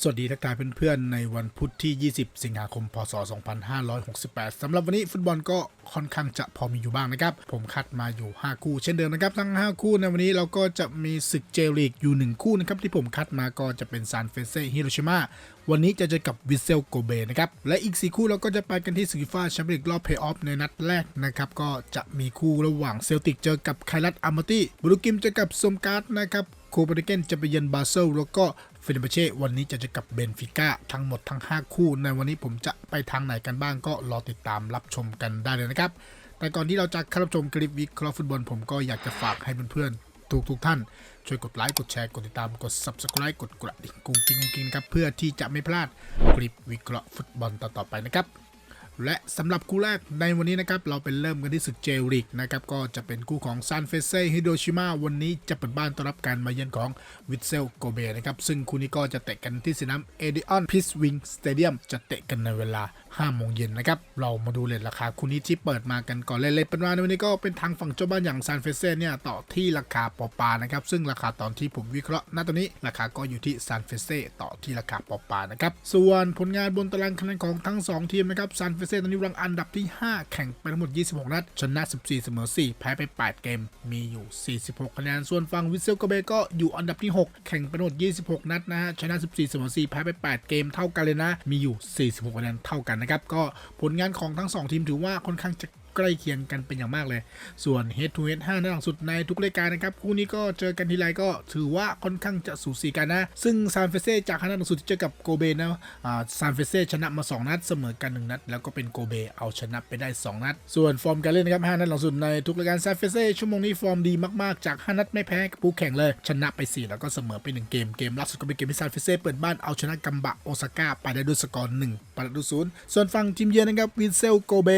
สวัสดีทักทายเพื่อนๆในวันพุธที่ 20 สิงหาคม พศ 2568 สำหรับวันนี้ฟุตบอลก็ค่อนข้างจะพอมีอยู่บ้างนะครับ ผมคัดมาอยู่ 5 คู่ เช่นเดิมนะครับ ทั้ง 5 คู่ในวันนี้เราก็จะมีศึกเจลีกอยู่ 1 คู่นะครับ ที่ผมคัดมาก็จะเป็นซานเฟเซ่ฮิโรชิมาวันนี้จะเจอกับวิเซลโกเบนะครับ และอีก 4 คู่เราก็จะไปกันที่สึกฟีฟ่าแชมเปี้ยนลีกรอบเพย์ออฟในนัดแรกนะครับ ก็จะมีคู่ระหว่างเซลติกเจอกับไคลัตอามาตี้บรูกิมเจอกับซมการ์ดนะครับโคเปนเฮเกนจะไปเยือนบาเซลแล้วก็ ฟิลิปเช่วันนี้จะเจอกับเบนฟิก้าทั้งหมดทั้ง 5 คู่ ในวันนี้ผมจะไปทางไหนกันบ้างก็รอติดตามรับชมกันได้เลยนะครับ แต่ก่อนที่เราจะเข้ารับชมคลิปวิเคราะห์ฟุตบอลผมก็อยากจะฝากให้เพื่อนๆทุกทุกๆท่าน ช่วยกดไลค์กดแชร์กดติดตามกด subscribe กดกระดิ่งกุ้งกิ้งกุ้งกิ้งนครับเพื่อที่จะไม่พลาดคลิปวิเคราะห์ฟุตบอลต่อๆไปนะครับ และสำหรับคู่แรกในวันนี้นะครับ เราเป็นเริ่มกันที่ศึกเจลิกนะครับ ก็จะเป็นคู่ของซานเฟเซ่ฮิโดชิมาวันนี้จะเปิดบ้านต้อนรับการมาเยือนของวิเซลโกเบนะครับ ซึ่งคู่นี้ก็จะเตะกันที่สนามเอเดออนพิสวิงสเตเดียมจะเตะกันในเวลา 5โมงเย็นนะครับ เรามาดูเลทราคาคู่นี้ที่เปิดมากันก่อนเลยเลยเป็นว่าในวันนี้ก็เป็นทางฝั่งเจ้าบ้านอย่างซานเฟเซ่เนี่ยต่อที่ราคาปอปานะครับ ซึ่งราคาตอนที่ผมวิเคราะห์ณตอนนี้ราคาก็อยู่ที่ซานเฟเซ่ต่อที่ราคาปอปานะครับ ส่วนผลงานบนตารางคะแนนของทั้ง 2 ทีมนะครับซานเฟเซ่ตอนนี้รังอันดับที่ 5 แข่งไปทั้งหมด 26 นัด ชนะ 14 เสมอ 4 แพ้ไป 8 เกม มีอยู่ 46 คะแนน ส่วนฝั่งวิเซลกเบก็อยู่อันดับที่ 6 แข่งไปทั้งหมด 26 นัดนะฮะ ชนะ 14 เสมอ 4 แพ้ไป 8 เกม เท่ากันเลยนะ มีอยู่ 46 คะแนนเท่ากันนะครับก็ผลงานของทั้ง 2 ทีมถือว่าค่อนข้างจะ ใกล้เคียงกันเป็นอย่างมากเลย ส่วน Head to Head 5นัดหลังสุดในทุกรายการนะครับ คู่นี้ก็เจอกันทีไรก็ถือว่าค่อนข้างจะสูสีกันนะ ซึ่งซานเฟเซ่จาก5นัดหลังสุดที่เจอกับโกเบนะซานเฟเซ่ชนะมา 2 นัดเสมอกัน 1 นัด แล้วก็เป็นโกเบเอาชนะไปได้ 2 นัด ส่วนฟอร์มการเล่นนะครับ 5 นัดหลังสุดในทุกรายการซานเฟเซ่ชั่วโมงนี้ฟอร์มดีมากๆ จาก 5 นัดไม่แพ้ผู้แข่งเลย ชนะไป 4 แล้วก็เสมอไป 1 เกม เกมล่าสุดก็เป็นเกมที่ซานเฟเซ่เปิดบ้านเอาชนะกัมบะโอซาก้าไปได้ด้วยสกอร์1ประตูศูนย์ส่วนฝั่งทีมเยือนนะครับวินเซลโกเบ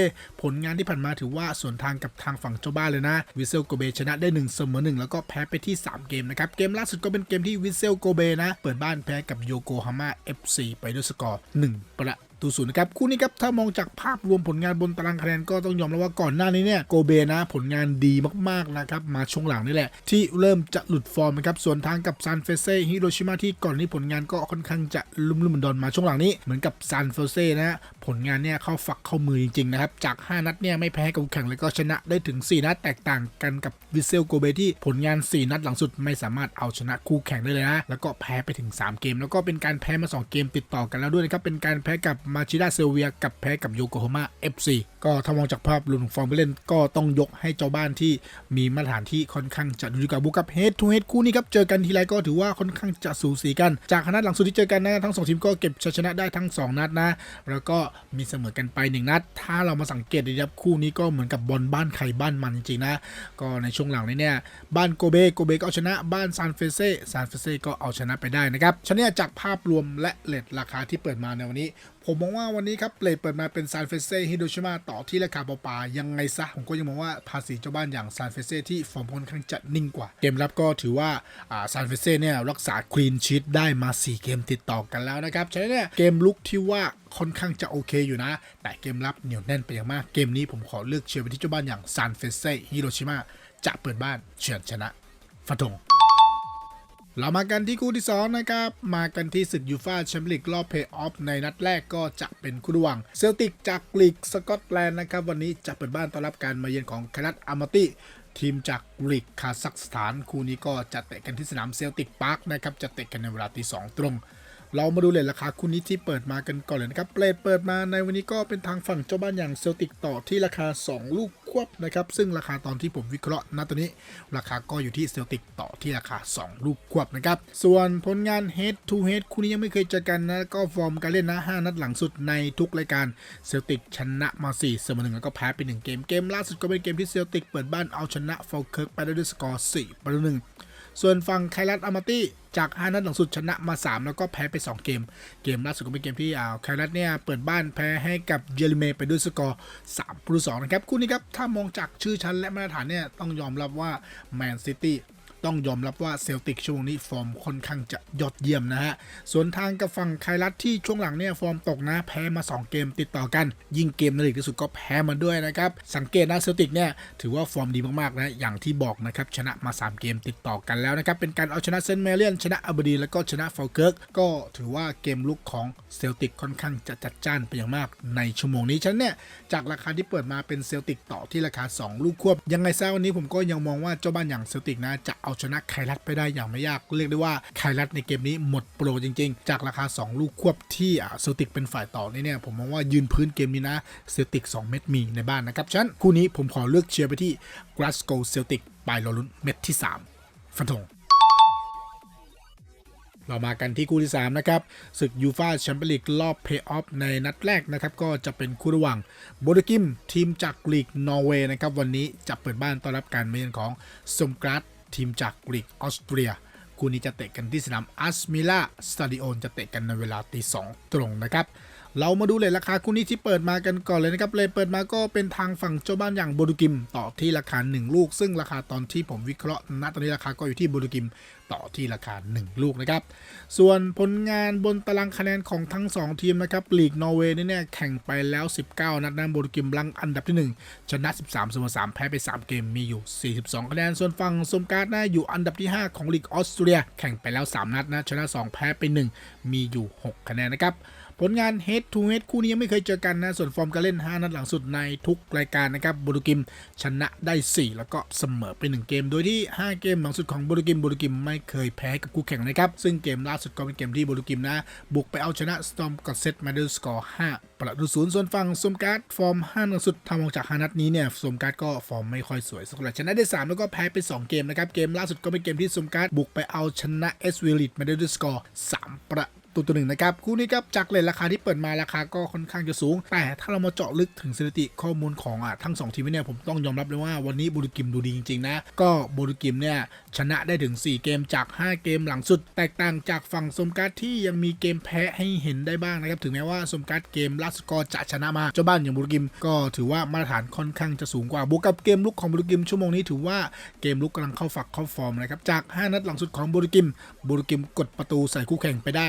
ผลงานที่ผ่านมาถือว่าส่วนทางกับทางฝั่งเจ้าบ้านเลยนะวิเซลโกเบชนะได้1เสมอ1แล้วก็แพ้ไปที่ 3 เกมนะครับ เกมล่าสุดก็เป็นเกมที่วิเซลโกเบนะ เปิดบ้านแพ้กับโยโกฮาม่า FC ไปด้วยสกอร์ 1 ประตูศูนย์นะครับ คู่นี้ครับ ถ้ามองจากภาพรวมผลงานบนตารางคะแนนก็ต้องยอมรับว่าก่อนหน้านี้เนี่ย โกเบนะผลงานดีมากๆนะครับ มาช่วงหลังนี่แหละ ที่เริ่มจะหลุดฟอร์มนะครับ ส่วนทางกับซานเฟเซ่ฮิโรชิมาที่ก่อนนี้ผลงานก็ค่อนข้างจะลุ่มลุ่มดอนมาช่วงหลังนี้เหมือนกับซานเฟเซ่นะ ผลงานเนี่ยเข้าฝักเข้ามือจริง ๆ นะครับ จาก 5 นัดเนี่ยไม่แพ้กับคู่แข่งเลยก็ชนะได้ถึง 4 นัดแตกต่างกันกับวิเซลโกเบที่ผลงาน 4 นัดหลังสุดไม่สามารถเอาชนะคู่แข่งได้เลยนะ แล้วก็แพ้ไปถึง 3 เกม แล้วก็เป็นการแพ้มา 2 เกมติดต่อกันแล้วด้วยนะครับ เป็นการแพ้กับมาชิดาเซลเวียกับแพ้กับโยโกฮาม่า FC ก็ถ้ามองจากภาพรวมของฟอร์มผู้เล่นก็ต้องยกให้เจ้าบ้านที่มีมาตรฐานที่ค่อนข้างจะดูดีกว่าบุกับเฮดทูเฮดคู่นี้ครับเจอกันทีไรก็ถือว่าค่อนข้างจะสูสีกัน จากนัดหลังสุดที่เจอกันนะทั้งสองทีมก็เก็บชัยชนะได้ทั้ง 2 นัดนะ แล้วก็มีเสมอกันไปหนึ่งนัด ถ้าเรามาสังเกตนะครับคู่นี้ก็เหมือนกับบอลบ้านใครบ้านมันจริงๆนะ ก็ในช่วงหลังนี้เนี่ยบ้านโกเบโกเบก็เอาชนะบ้านซานเฟเซ่ซานเฟเซ่ก็เอาชนะไปได้นะครับฉะนั้นจากภาพรวมและเลทราคาที่เปิดมาในวันนี้ ผมมองว่าวันนี้ครับเลทเปิดมาเป็นซานเฟเซ่ฮิโดชิมาต่อที่ราคาเปล่าๆยังไงซะ ผมก็ยังมองว่าภาษีเจ้าบ้านอย่างซานเฟเซ่ที่ฟอร์มค่อนข้างจะนิ่งกว่า เกมรับก็ถือว่าอ่าซานเฟเซ่เนี่ยรักษาคลีนชีตได้มา 4 เกมติดต่อกันแล้วนะครับฉะนั้นเนี่ยเกมลุกที่ว่าค่อนข้างจะโอเคอยู่นะ แต่เกมรับเหนียวแน่นไปอย่างมากเกมนี้ผมขอเลือกเชียร์ไปที่เจ้าบ้านอย่างซานเฟเซ่ฮิโรชิมาจะเปิดบ้านเฉือนชนะฟันธง เรามากันที่คู่ที่ 2 นะครับ มากันที่ศึกยูฟาแชมเปี้ยนลีกรอบเพย์ออฟในนัดแรกก็จะเป็นคู่ระหว่างเซลติกจากลีกสกอตแลนด์นะครับ วันนี้จะเปิดบ้านต้อนรับการมาเยือนของคณัตอามาติทีมจากลีกคาซัคสถาน คู่นี้ก็จะเตะกันที่สนามเซลติกพาร์คนะครับ จะเตะกันในเวลาตีสองตรง เรามาดูเลทราคาคู่นี้ที่เปิดมากันก่อนเลยนะครับเปรดเปิดมาในวันนี้ก็เป็นทางฝั่งเจ้าบ้านอย่างเซลติกต่อที่ราคา 2 ลูก ควบนะครับซึ่งราคาตอนที่ผมวิเคราะห์ณตอนนี้ ราคาก็อยู่ที่เซลติกต่อที่ราคา 2 ลูกควบนะครับส่วนผลงาน Head to Head คู่นี้ยังไม่เคยเจอกันนะก็ฟอร์มการเล่นนะ 5 นัดหลังสุดในทุกรายการเซลติกชนะมา4เสมอหนึ่งแล้วก็แพ้ไป1เกมเกมล่าสุดก็เป็นเกมที่เซลติกเปิดบ้านเอาชนะฟอลเคิร์กไปได้ด้วยสกอร์4ประตูหนึ่ง ส่วนฝั่งไคลัตอามาตี้จาก5นัดหลังสุดชนะมา 3 แล้วก็แพ้ไป 2 เกม เกมล่าสุดก็เป็นเกมที่อ่าไคลัตเนี่ยเปิดบ้านแพ้ให้กับเยอรเมไปด้วยสกอร์3ประตู2นะครับ คู่นี้ครับ ถ้ามองจากชื่อชั้นและมาตรฐานเนี่ยต้องยอมรับว่าแมนซิตี้ ต้องยอมรับว่าเซลติกช่วงนี้ฟอร์มค่อนข้างจะยอดเยี่ยมนะฮะส่วนทางกับฝั่งไครัตที่ช่วงหลังเนี่ยฟอร์มตกนะแพ้มา 2 เกมติดต่อกัน ยิงเกมในลีกที่สุดก็แพ้มาด้วยนะครับ สังเกตนะเซลติกเนี่ยถือว่าฟอร์มดีมากๆนะอย่างที่บอกนะครับชนะมา 3 เกมติดต่อกันแล้วนะครับเป็นการเอาชนะเซนต์แมเรียนชนะอับดีแล้วก็ชนะฟอลเกิร์กก็ถือว่าเกมลุกของเซลติกค่อนข้างจะจัดจ้านไปอย่างมากในชั่วโมงนี้ฉันเนี่ยจากราคาที่เปิดมาเป็นเซลติกต่อที่ราคา 2 ลูกควบยังไงซะวันนี้ผมก็ยังมองว่าเจ้าบ้านอย่างเซลติกนะจะเอาชนะไครัตไปได้อย่างไม่ยาก เรียกได้ว่าไครัตในเกมนี้หมดโปรจริง ๆ จากราคา 2 ลูกควบที่เซลติกเป็นฝ่ายต่อนี่เนี่ยผมมองว่ายืนพื้นเกมนี้นะเซลติก 2 เม็ดมีในบ้านนะครับฉะนั้นคู่นี้ผมขอเลือกเชียร์ไปที่กราสโกเซลติกไปลายรอลุ้นเม็ดที่ 3 ฟันธงเรามากันที่คู่ที่ 3 นะครับศึกยูฟาแชมเปี้ยนลีกรอบเพย์ออฟในนัดแรกนะครับ ก็จะเป็นคู่ระหว่างโบดกิม ทีมจากลีกนอร์เวย์นะครับ วันนี้จะเปิดบ้านต้อนรับการมาเยือนของสมกราด ทีมจากกรีกออสเตรีย คู่นี้จะเตะกันที่สนามอัสมิล่าสตาดิโอนจะเตะกันในเวลาตีสองตรงนะครับ เรามาดูเลยราคาคู่นี้ที่เปิดมากันก่อนเลยนะครับเลยเปิดมาก็เป็นทางฝั่งเจ้าบ้านอย่างโบดูกิม ต่อที่ราคา 1 ลูก ซึ่งราคาตอนที่ผมวิเคราะห์ณตอนนี้ราคาก็อยู่ที่โบดูกิม ต่อที่ราคา 1 ลูกนะครับ ส่วนผลงานบนตารางคะแนนของทั้ง 2 ทีมนะครับลีกนอร์เวย์เนี่ยแข่งไปแล้ว 19 นัดนะโบดูกิมลังอันดับที่ 1 ชนะ 13เสมอ3แพ้ไป 3 เกมมีอยู่ 42 คะแนนส่วนฝั่งสมการ์ดนะอยู่อันดับที่ 5 ของลีกออสเตรีย แข่งไปแล้ว 3 นัดนะชนะ 2 แพ้ไป 1 มีอยู่ 6 คะแนนนะครับ ผลงาน Head to Head คู่นี้ยังไม่เคยเจอกันนะ ส่วนฟอร์มการเล่น 5 นัดหลังสุดในทุกรายการนะครับบูรุกิมชนะได้ 4 แล้วก็เสมอไป 1 เกม โดยที่ 5 เกมหลังสุดของบูรุกิมบูรุกิมไม่เคยแพ้กับคู่แข่งนะครับ ซึ่งเกมล่าสุดก็เป็นเกมที่บูรุกิมนะ บุกไปเอาชนะสตอมกอดเซตมาด้วยสกอร์5ประตูศูนย์ส่วนฝั่งสมการ์ดฟอร์ม5นัดสุดทำออกจาก5นัดนี้เนี่ยสมการ์ดก็ฟอร์มไม่ค่อยสวยสักเท่าไหร่ชนะได้ 3 แล้วก็แพ้ไป2เกมนะครับเกมล่าสุดก็เป็นเกมที่สมการ์ดบุกไปเอาชนะเอสวิลิตมาด้ด้วยสกอร์3ประ ตัวตัวหนึ่งนะครับคู่นี้ครับจากเลทราคาที่เปิดมาราคาก็ค่อนข้างจะสูง แต่ถ้าเรามาเจาะลึกถึงสถิติข้อมูลของอะทั้ง 2 ทีมเนี่ยผมต้องยอมรับเลยว่าวันนี้บูรุกิมดูดีจริงๆนะก็บูรุกิมเนี่ยชนะได้ถึง 4 เกมจาก 5 เกมหลังสุด แตกต่างจากฝั่งสมการ์ดที่ยังมีเกมแพ้ให้เห็นได้บ้างนะครับถึงแม้ว่าสมการ์ดเกมล่าสุดก็จะชนะมาเจ้าบ้านอย่างบูรุกิม ก็ถือว่ามาตรฐานค่อนข้างจะสูงกว่าบวกกับเกมลุกของบูรุกิมชั่วโมงนี้ถือว่าเกมลุกกำลังเข้าฝักเข้าฟอร์มนะครับจาก 5 นัดหลังสุดของบูรุกิมบูรุกิมกดประตูใส่คู่แข่งไปได้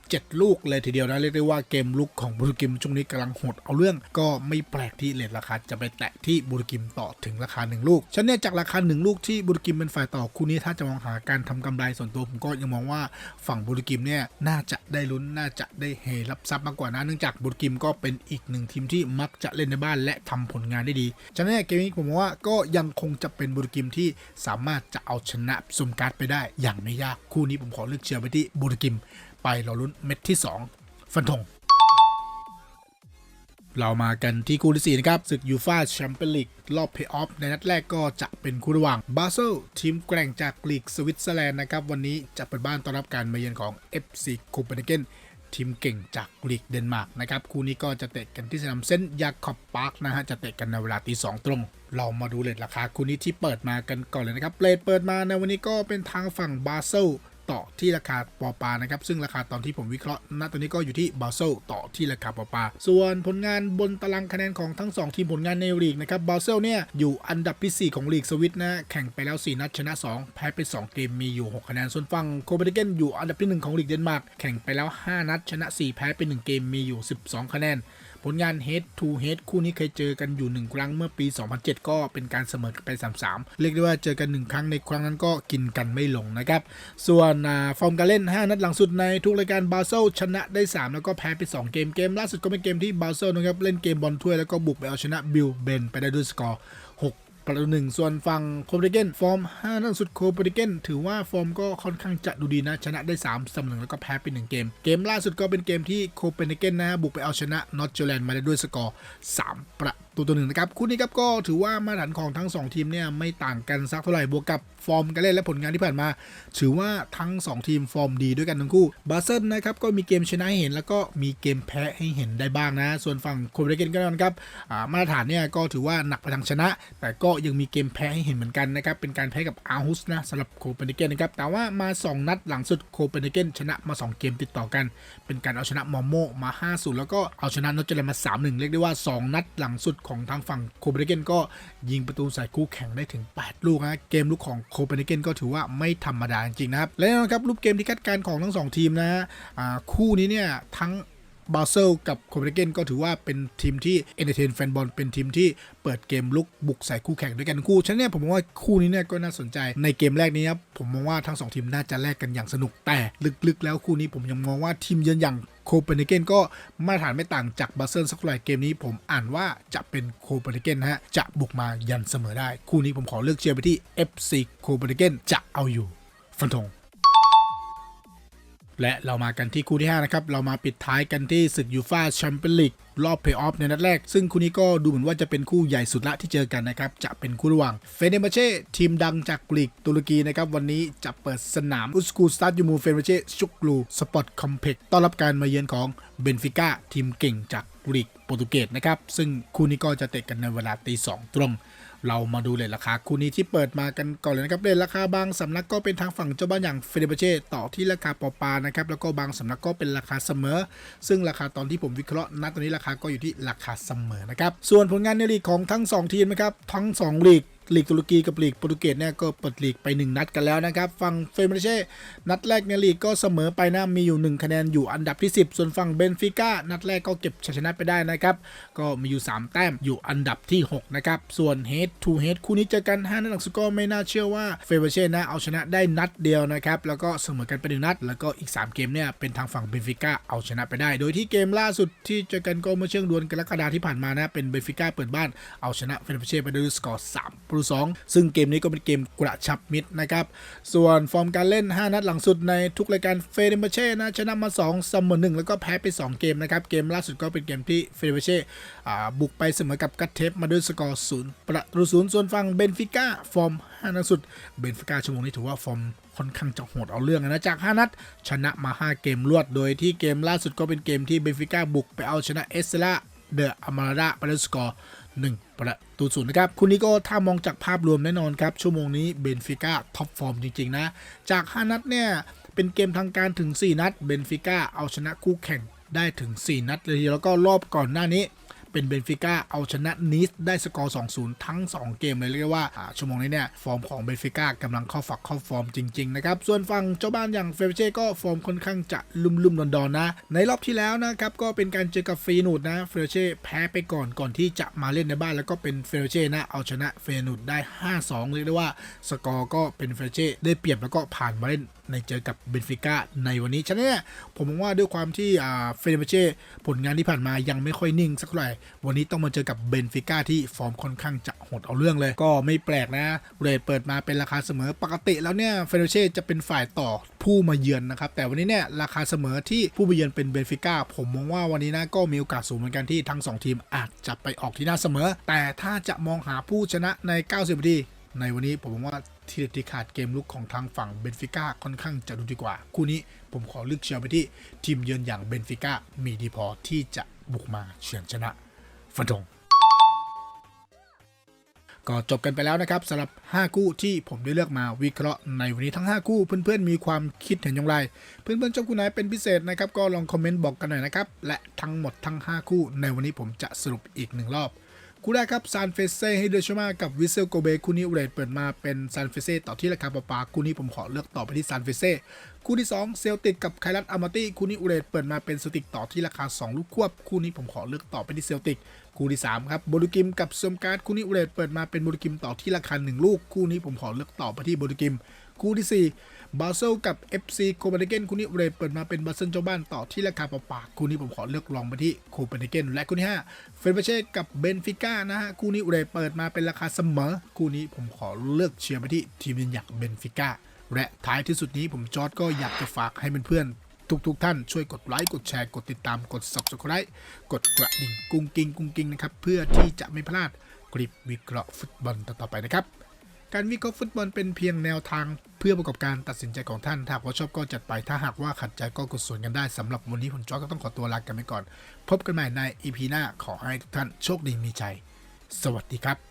7 ลูกเลยทีเดียวนะ เรียกได้ว่าเกมลุกของบูรุกิมช่วงนี้กำลังหดเอาเรื่องก็ไม่แปลกที่เลทราคาจะไปแตะที่บูรุกิมต่อถึงราคา 1 ลูกฉันเนี่ยจากราคา 1 ลูกที่บูรุกิมเป็นฝ่ายต่อคู่นี้ถ้าจะมองหาการทำกำไรส่วนตัวผมก็ยังมองว่าฝั่งบูรุกิมเนี่ยน่าจะได้ลุ้นน่าจะได้เฮรับทรัพย์มากกว่านะเนื่องจากบูรุกิมก็เป็นอีกหนึ่งทีมที่มักจะเล่นในบ้านและทำผลงานได้ดีฉะนั้นเนี่ยเกมนี้ผมมองว่าก็ยังคงจะเป็นบูรุกิมที่สามารถจะเอาชนะซุมการ์ดไปได้ อย่างไม่ยากคู่นี้ผมขอเลือกเชียร์ไปที่บูรุกิมไปรอลุ้นเม็ดที่ 2 ฟันธง เรามากันที่คู่ที่ 4 นะครับศึกยูฟาแชมเปี้ยนลีกรอบเพย์ออฟในนัดแรกก็จะเป็นคู่ระหว่างบาเซลทีมแกร่งจากลีกสวิตเซอร์แลนด์นะครับวันนี้จะเปิดบ้านต้อนรับการมาเยือนของ FC โคเปนเฮเกนทีมเก่งจากลีกเดนมาร์กนะครับคู่นี้ก็จะเตะกันที่สนามเซนต์ยาคอบพาร์คนะฮะจะเตะกันในเวลาตีสองตรง เรามาดูเลทราคาคู่นี้ที่เปิดมากันก่อนเลยนะครับเลทเปิดมาในวันนี้ก็เป็นทางฝั่งบาเซล ต่อที่ราคาปอปานะครับซึ่งราคาตอนที่ผมวิเคราะห์ณตอนนี้ก็อยู่ที่บาเซลต่อที่ราคาปอปา ส่วนผลงานบนตารางคะแนนของทั้ง 2 ทีมผลงานในลีกนะครับบาเซลเนี่ยอยู่อันดับที่ 4 ของลีกสวิตนะแข่งไปแล้ว 4 นัดชนะ 2 แพ้ไป 2 เกมมีอยู่ 6 คะแนนส่วนฝั่งโคเปนเฮเกนอยู่อันดับที่ 1 ของลีกเดนมาร์กแข่งไปแล้ว 5 นัดชนะ 4 แพ้ไป 1 เกมมีอยู่ 12 คะแนน ผลงาน Head to Head คู่นี้เคยเจอกันอยู่ 1 ครั้งเมื่อปี 2007 ก็เป็นการเสมอกันไป 3-3 เรียกได้ว่าเจอกัน 1 ครั้งในครั้งนั้นก็กินกันไม่ลงนะครับ ส่วนฟอร์มการเล่น 5 นัดหลังสุดในทุกรายการบาเซลชนะได้ 3 แล้วก็แพ้ไป 2 เกมเกมล่าสุดก็เป็นเกมที่บาเซลนะครับเล่นเกมบอลถ้วยแล้วก็บุกไปเอาชนะบิลเบนไปได้ด้วยสกอร์ ประตูหนึ่งส่วนฝั่งโคเปนเฮเกนฟอร์ม5นัดสุดโคเปนเฮเกนถือว่าฟอร์มก็ค่อนข้างจะดูดีนะชนะได้3เสมอหนึ่งแล้วก็แพ้ไป1เกม เกมล่าสุดก็เป็นเกมที่โคเปนเฮเกนนะฮะบุกไปเอาชนะนอตเจอร์แลนด์มาได้ด้วยสกอร์3ประตูตัวหนึ่งนะครับคู่นี้ครับก็ถือว่ามาตรฐานของทั้ง 2 ทีมเนี่ยไม่ต่างกันสักเท่าไหร่บวกกับฟอร์มการเล่นและผลงานที่ผ่านมา ถือว่าทั้ง 2 ทีมฟอร์มดีด้วยกันทั้งคู่บาเซนนะครับก็มีเกมชนะให้เห็น แล้วก็มีเกมแพ้ให้เห็นได้บ้างนะ ส่วนฝั่งโคเปนเฮเกนก็นั่นครับมาตรฐานเนี่ยก็ถือว่าหนักไปทางชนะ แต่ก็ยังมีเกมแพ้ให้เห็นเหมือนกันนะครับเป็นการแพ้กับอาร์ฮุสนะสำหรับโคเปนเฮเกนนะครับแต่ว่ามา 2 นัดหลังสุดโคเปนเฮเกนชนะมา 2 เกมติดต่อกัน เป็นการเอาชนะมอมโมมา5-0แล้วก็เอาชนะนอตเจอร์แลนด์มา3-1เรียกได้ว่า 2 นัดหลังสุดของทางฝั่งโคเปนเฮเกนก็ยิงประตูใส่คู่แข่งได้ถึง 8 ลูกนะเกมลุกของโคเปนเฮเกนก็ถือว่าไม่ธรรมดาจริงๆนะครับและแน่นอนครับรูปเกมที่คาดการณ์ของทั้งสองทีมนะคู่นี้เนี่ยทั้งบาเซลกับโคเปนเฮเกนก็ถือว่าเป็นทีมที่เอนเตอร์เทนแฟนบอลเป็นทีมที่เปิดเกมลุกบุกใส่คู่แข่งด้วยกันคู่ฉะนั้นเนี่ยผมมองว่าคู่นี้เนี่ยก็น่าสนใจในเกมแรกนี้ครับผมมองว่าทั้งสองทีมน่าจะแลกกันอย่างสนุกแต่ลึกๆ แล้วคู่นี้ผมยังมองว่าทีมเยือนอย่าง เปนเฮเกนก็มาตรฐานไม่ต่างจากบาเซิลสักเท่าไหร่เกมนี้ผมอ่านว่าจะเป็นโคเปนเฮเกนฮะจะบุกมายันเสมอได้ คู่นี้ผมขอเลือกเชียร์ไปที่ FC โคเปนเฮเกนจะเอาอยู่ฟันธง และเรามากันที่คู่ที่ 5 นะครับ เรามาปิดท้ายกันที่ศึกยูฟาแชมเปี้ยนลีกรอบเพย์ออฟในนัดแรก ซึ่งคู่นี้ก็ดูเหมือนว่าจะเป็นคู่ใหญ่สุดละที่เจอกันนะครับ จะเป็นคู่ระหว่างเฟเนเบเช่ทีมดังจากลีกตุรกีนะครับ วันนี้จะเปิดสนามอุสกูสตาดยูมูเฟเนเบเช่ชุกลูสปอร์ตคอมเพล็กซ์ต้อนรับการมาเยือนของเบนฟิก้าทีมเก่งจากลีกโปรตุเกสนะครับซึ่งคู่นี้ก็จะเตะกันในเวลาตีสองตรง เรามาดูเลยราคาคู่นี้ที่เปิดมากันก่อนเลยนะครับเลยราคาบางสำนักก็เป็นทางฝั่งเจ้าบ้านอย่างเฟเดเบเช่ต่อที่ราคาปอปานะครับแล้วก็บางสำนักก็เป็นราคาเสมอ ซึ่งราคาตอนที่ผมวิเคราะห์ณตอนนี้ราคาก็อยู่ที่ราคาเสมอนะครับส่วนผลงานในลีกของทั้ง 2 ทีมนะครับทั้ง 2 ลีก ลีกตุรกีกับลีกโปรตุเกสเนี่ยก็เปิดลีกไป 1 นัดกันแล้วนะครับ ฝั่งเฟเมเช่นัดแรกในลีกก็เสมอไปนะมีอยู่ 1 คะแนนอยู่อันดับที่ 10 ส่วนฝั่งเบนฟิก้านัดแรกก็เก็บชัยชนะไปได้นะครับ ก็มีอยู่ 3 แต้มอยู่อันดับที่ 6 นะครับ ส่วน head to head คู่นี้เจอกัน5นัดหลังสุดก็ไม่น่าเชื่อว่าเฟเบเช่นะเอาชนะได้นัดเดียวนะครับแล้วก็เสมอกันไปหนึ่งนัด แล้วก็อีก 3 เกมเนี่ยเป็นทางฝั่งเบนฟิก้าเอาชนะไปได้ โดยที่เกมล่าสุดที่เจอกันก็เมื่อเชื่องดวลกรกฎาที่ผ่านมานะเป็นเบนฟิก้าเปิดบ้านเอาชนะเฟเบเช่ไปด้วยสกอร์3ปรู2ซึ่งเกมนี้ก็เป็นเกมกระชับมิตรนะครับ ส่วนฟอร์มการเล่น 5 นัดหลังสุดในทุกรายการเฟเดเบเช่นะชนะมา2เสมอ1แล้วก็แพ้ไป 2 เกมนะครับ เกมล่าสุดก็เป็นเกมที่เฟเดเบเช่บุกไปเสมอกับกัตเทปมาด้วยสกอร์0ประตูศูนย์ส่วนฝั่งเบนฟิก้าฟอร์ม5นัดสุดเบนฟิก้าชั่วโมงนี้ถือว่าฟอร์มค่อนข้างจะโหดเอาเรื่องนะจาก 5 นัด ชนะมา 5 เกมรวดโดยที่เกมล่าสุดก็เป็นเกมที่เบนฟิก้าบุกไปเอาชนะเอสเซล่าเดอะอามาราดาไปด้วยสกอร์ 1 ประตูศูนย์นะครับคุณนี้ก็ถ้ามองจากภาพรวมแน่นอนครับ ชั่วโมงนี้เบนฟิก้าท็อปฟอร์มจริง ๆ นะ จาก 5 นัดเนี่ย เป็นเกมทางการถึง 4 นัดเบนฟิก้าเอาชนะคู่แข่งได้ถึง 4 นัดเลยทีเดียวแล้วก็รอบก่อนหน้านี้ เป็นเบนฟิก้าเอาชนะนิสได้สกอร์ 2-0 ทั้ง 2 เกมเลยเรียกว่าชั่วโมงนี้เนี่ย ฟอร์มของเบนฟิก้ากำลังเข้าฝักเข้าฟอร์มจริง ๆ นะครับ ส่วนฝั่งเจ้าบ้านอย่างเฟเบเช่ก็ฟอร์มค่อนข้างจะลุ่มๆดอนๆนะ ในรอบที่แล้วนะครับ ก็เป็นการเจอกับฟีนูดนะเฟเบเช่แพ้ไปก่อนก่อนที่จะมาเล่นในบ้านแล้วก็เป็นเฟเบเช่นะเอาชนะเฟนูดได้ 5-2เรียกได้ว่าสกอร์ก็เป็นเฟเช่ได้เปรียบแล้วก็ผ่านมาเล่น ในเจอกับเบนฟิก้าในวันนี้ฉะนั้นเนี่ยผมมองว่าด้วยความที่เฟเนเบเช่ผลงานที่ผ่านมายังไม่ค่อยนิ่งสักเท่าไหร่วันนี้ต้องมาเจอกับเบนฟิก้าที่ฟอร์มค่อนข้างจะโหดเอาเรื่องเลย ก็ไม่แปลกนะเรทเปิดมาเป็นราคาเสมอปกติแล้วเนี่ยเฟเนเบเช่จะเป็นฝ่ายต่อผู้มาเยือนนะครับแต่วันนี้เนี่ยราคาเสมอที่ผู้มาเยือนเป็นเบนฟิก้าผมมองว่าวันนี้นะก็มีโอกาสสูงเหมือนกันที่ทั้งสองทีมอาจจะไปออกที่หน้าเสมอ แต่ถ้าจะมองหาผู้ชนะใน 90นาทีในวันนี้ผมมองว่า ทีเด็ดที่ขาดเกมลุกของทางฝั่งเบนฟิก้าค่อนข้างจะดูดีกว่า คู่นี้ผมขอเลือกเชียร์ไปที่ทีมเยือนอย่างเบนฟิก้ามีดีพอที่จะบุกมาเฉือนชนะฟันธงก็จบกันไปแล้วนะครับสำหรับ 5 คู่ที่ผมได้เลือกมาวิเคราะห์ในวันนี้ทั้ง 5 คู่เพื่อนๆมีความคิดเห็นอย่างไร เพื่อนๆชอบคู่ไหนเป็นพิเศษนะครับ ก็ลองคอมเมนต์บอกกันหน่อยนะครับ และทั้งหมดทั้ง 5 คู่ในวันนี้ผมจะสรุปอีกหนึ่งรอบ คู่แรกครับซานเฟเซ่ให้เดชมากับวิเซลโกเบคู่นี้เรทเปิดมาเป็นซานเฟเซ่ต่อที่ราคาปาปาคู่นี้ผมขอเลือกต่อไปที่ซานเฟเซ่คู่ที่ 2 เซลติกกับไคลัสอามาตี้คู่นี้เรทเปิดมาเป็นเซลติกต่อที่ราคา 2 ลูกควบ คู่นี้ผมขอเลือกต่อไปที่เซลติกคู่ที่3ครับโบลูกิมกับซมการ์ดคู่นี้เรทเปิดมาเป็นโบลูกิมต่อที่ราคา 1 ลูก คู่นี้ผมขอเลือกต่อไปที่โบลูกิม คู่ที่ 4 บาเซลกับ FC โคเปนเฮเกนคู่นี้เรทเปิดมาเป็นบาเซลเจ้าบ้านต่อที่ราคาปาปาคู่นี้ผมขอเลือกลองไปที่โคเปนเฮเกนและคู่ที่5เฟเบเช่กับเบนฟิก้านะฮะคู่นี้เรทเปิดมาเป็นราคาเสมอ คู่นี้ผมขอเลือกเชียร์ไปที่ทีมยินอยางเบนฟิก้าและท้ายที่สุดนี้ผมจอร์ดก็อยากจะฝากให้เพื่อนๆทุกๆท่านช่วยกดไลค์ กดแชร์ กดติดตาม กด subscribe กดกระดิ่งกุ้งกิ้งกุ้งกิ้งนะครับ เพื่อที่จะไม่พลาดคลิปวิเคราะห์ฟุตบอลต่อๆไปนะครับ การวิเคราะห์ฟุตบอลเป็นเพียงแนวทาง เพื่อประกอบการตัดสินใจของท่าน ถ้าหากว่าชอบก็จัดไปถ้าหากว่าขัดใจก็กดส่วนกันได้สำหรับวันนี้ผมจอก็ต้องขอตัวลากันไปก่อน พบกันใหม่ในอีพีหน้าขอให้ทุกท่านโชคดีมีใจ สวัสดีครับ